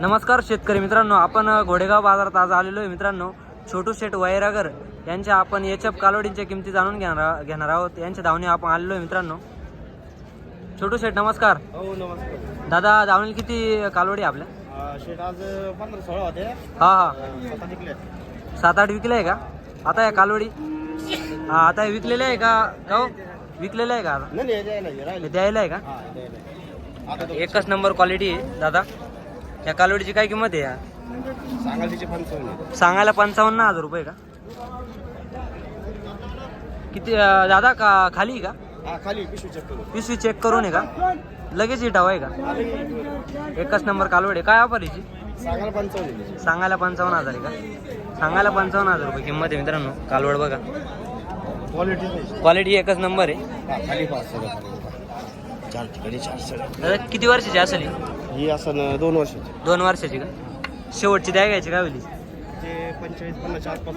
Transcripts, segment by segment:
नमस्कार शेतकरी मित्रांनो आपण घोडेगाव बाजारात आज आलेलो आहे. मित्रांनो छोटू शेठ वैरागर यांच्या आपण एच एफ कालोडींच्या किमती जाणून घेणार घेणार आहोत. यांच्या धावणे आपण आलेलो आहे मित्रांनो. छोटू शेठ नमस्कार. हो नमस्कार. दादा धावणे किती कालोडी आपल्या? अं, शेट आज पंधरा सोळा होते. हा हा. सात आठ विकले आहे का? आता या कालोडी? हा आता हे विकलेले आहे का? का हो? विकलेले आहे का आता? द्यायला आहे का? एकच नंबर क्वालिटी आहे दादा. या कालोडीची काय किंमत आहे या? पंचावन्न आहे. सांगायला पंचावन्न हजार रुपये का? किती अं, दादा का खाली का? खाली पिशवी चेक करू पिशवी चेक करून आहे का? लगेच इटाव आहे का? एकच नंबर कालवड आहे. काय ऑफर याची सांगाल पंचावन्न आहे. तिचे. सांगायला पंचावन्न हजार आहे का? सांगायला पंचावन्न हजार रुपये किंमत आहे मित्रांनो. कालवड बघा. क्वालिटी क्वालिटी एकच नंबर आहे. हा खाली पाच चार ठिकाणी चार सगळं दादा किती वर्षाची असेल ही? ही असं न दोन वर्षाची. दोन वर्षाची का? शेवटची द्या घ्यायची का ते पंचेचाळीस पन्नास आसपास.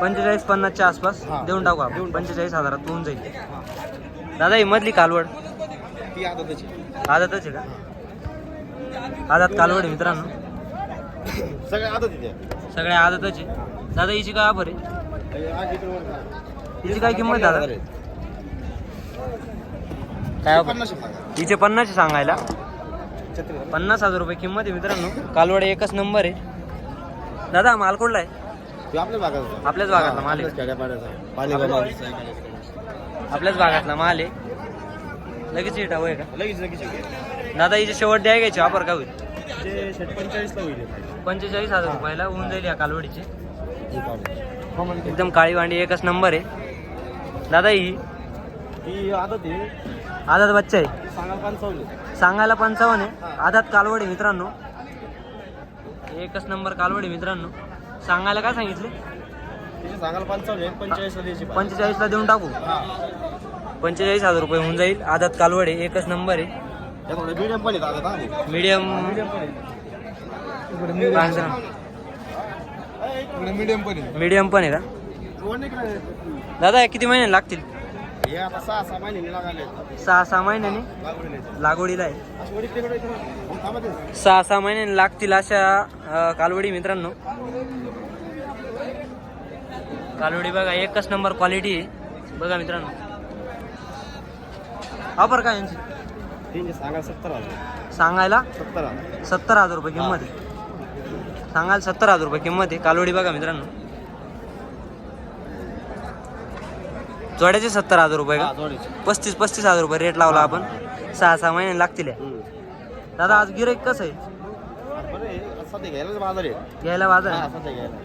पंचेचाळीस पन्नासच्या आसपास? हा. देऊन टाकू आपण. पंचेचाळीस हजारात होऊन जाईल. दादा ही मधली कालवड? ती आता त्याची आदतच आहे का? आदत कालवड आहे मित्रांनो. सगळ्या आता तिथे सगळ्या आदतच आहे. दादा हिची काय ऑफर आहे? हिची काय किंमत दादा. काय offer? पन्नास सांगायला? पन्नास हजार रुपये किंमत आहे मित्रांनो. कालवड एकच नंबर आहे. दादा माल कुठला आहे? ते आपल्या भागात आपल्याच भागातला माल आहे. आपल्याच भागातला माल आहे. लगेच इटा होय का? लगेच लगेच. दादा हिचे शेवट द्या घ्यायची वापर का होईल? ते षट पंचेचाळीसला होईल पंचेचाळीस हजार रुपयाला होऊन जाईल या कालवडीची. एकदम काळी वांडी एकच नंबर आहे. दादा ही? ती आदत आहे. आदात बच्चा. आहे. सांगायला पंचावन्न आहे. आदात कालवड आहे मित्रांनो. एकच नंबर कालवड आहे मित्रांनो. सांगायला काय सांगितले? पंचेचाळीसला देऊन टाकू? पंचेचाळीस हजार रुपये होऊन जाईल. आदात कालवड आहे. एकच नंबर आहे. मिडियम मीडियम मिडियम पण आहे मिडियम पण आहे मीडियम पण आहे का. दादा हे किती महिने लागतील? हे आता सहा सहा महिने लागले. सहा सहा महिन्यांनी? लागवडीला आहे. सहा सहा महिन्यांनी लागतील अशा अं, कालवडी मित्रांनो. कालवडी बघा एकच नंबर क्वालिटी आहे. बघा मित्रांनो. ऑफर काय यांची? तीनशे सांगा सत्तर हजार. सांगायला? सत्तर हजार. सत्तर हजार रुपये किंमत आहे. सांगायला सत्तर हजार रुपये किंमत आहे. कालवडी बघा मित्रांनो. जोड्याचे सत्तर हजार रुपये हा, का जोडीचे. पस्तीस पस्तीस हजार रुपये रेट लावला आपण. सहा सहा महिने लागतील या. दादा आज गिराईक कसं आहे? सध्या बाजार घ्यायला बाजार हा, आहे. सध्या घ्यायला.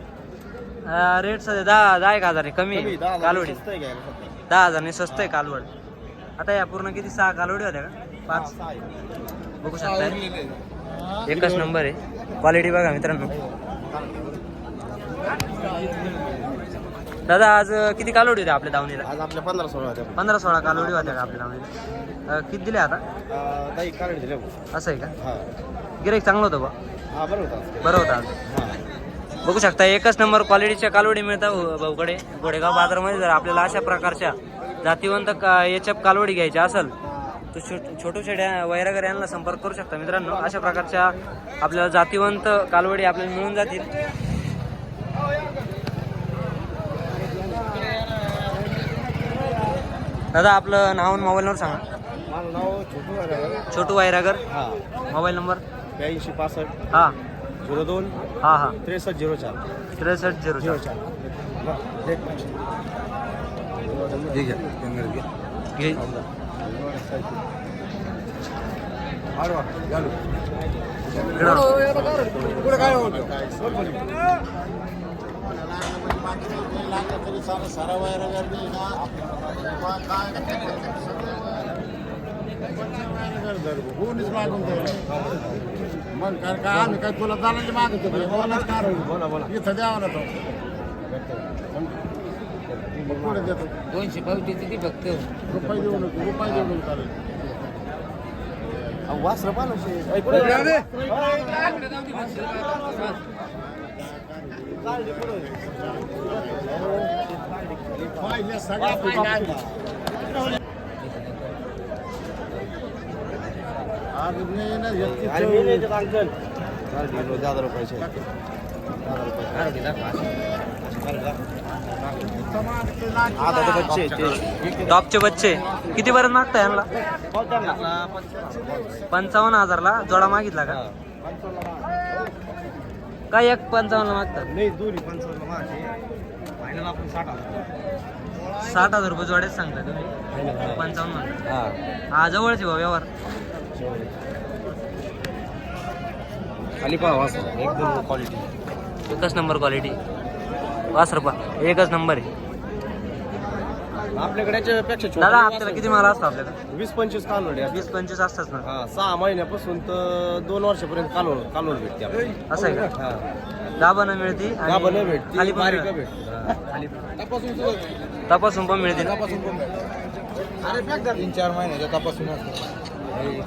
अं, रेट सध्या दहा दहा एक हजार आहे. कमी कमी, आहे दहा हजार कालवडी. स्वस्त आहे घ्यायला सध्या. दहा हजारने स्वस्त आहे कालवड. आता या पूर्ण किती? सहा कालवडी होत्या का? हा, पाच. सहा आहे. बघू शकता एकच नंबर आहे. क्वालिटी बघा मित्रांनो. दादा आज किती कालवडी होत्या आपल्या दावणीला आज आपल्या पंधरा सोळा होत्या. पंधरा सोळा कालवडी होत्या का आपल्या दावणीला अं, किती दिले आता? अं, दही कार्ड दिले भाऊ. असं आहे का? हा. गिराईक चांगलं होतं बा हा बरं होता बरं होतं आज. हा. बघू शकता एकच नंबर क्वालिटीच्या कालवडी मिळतात भाऊ- भाऊकडे. गोडेगाव बाजारामध्ये जर आपल्याला अशा प्रकारच्या जातीवंत का याच्या कालवडी घ्यायच्या असेल तर छो- छोटू शेड्या वैरागर यांना संपर्क करू शकता मित्रांनो. अशा प्रकारच्या आपल्याला जातीवंत कालवडी आपल्याला मिळून जातील. दादा आपलं नाव आणि मोबाईल नंबर सांगा. माझं नाव छोटू आहे छोटू वैरागर हा. Mobile number? ब्याऐंशी पासष्ट. हां. झिरो दोन. हां हां. त्रेसष्ट झिरो चार. त्रेसष्ट झिरो झिरो चार. चार ठीक आहे. घे. इकडं काय मग काय काय आम्ही काय तुला चालायला मागतो बोलाच कार बोला बोला इथं द्यावा ना तो मग पुढे देतो दोनशे पावती ती फक्त. रुपये देऊ नको रुपये देऊ नको चालेल वासर पाहिजे रुपयाचे ते टॉपचे बच्चे. किती पर्यंत मागताय यांना पंचावन्न. हजारला जोडा मागितला का? काय एक पंचावन्नला मागतात? नाही दोन्ही पंचावन्न माझे फायनल आपण साठ हजार साठ हजार रुपये जोड्याच सांगता तुम्ही? पंचावन्न. म्हणता हा. हा जवळचे भाऊ व्यवहार. खाली पाहा असं एकदम क्वालिटी एकच नंबर क्वालिटी पाच रुपये एकच नंबर आहे. आपल्याकडे याच्यापेक्षा छोटे दादा आपल्याला किती माल असतो आपल्याकडे? वीस पंचवीस कालवडे वीस पंचवीस असतात ना. हा सहा महिन्यापासून तर दोन वर्षापर्यंत कालवड कालवड भेटते आपल्याला. असं आहे का? हा. गाभा मिळती आणि गाभा नाही भेटते खाली पण बारीक मिळते. भेटते. हा, खाली तपासून पण मिळते ना. तीन चार महिन्याच्या तपासून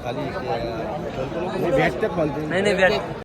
खाली भेटतात म्हणते नाही नाही भेट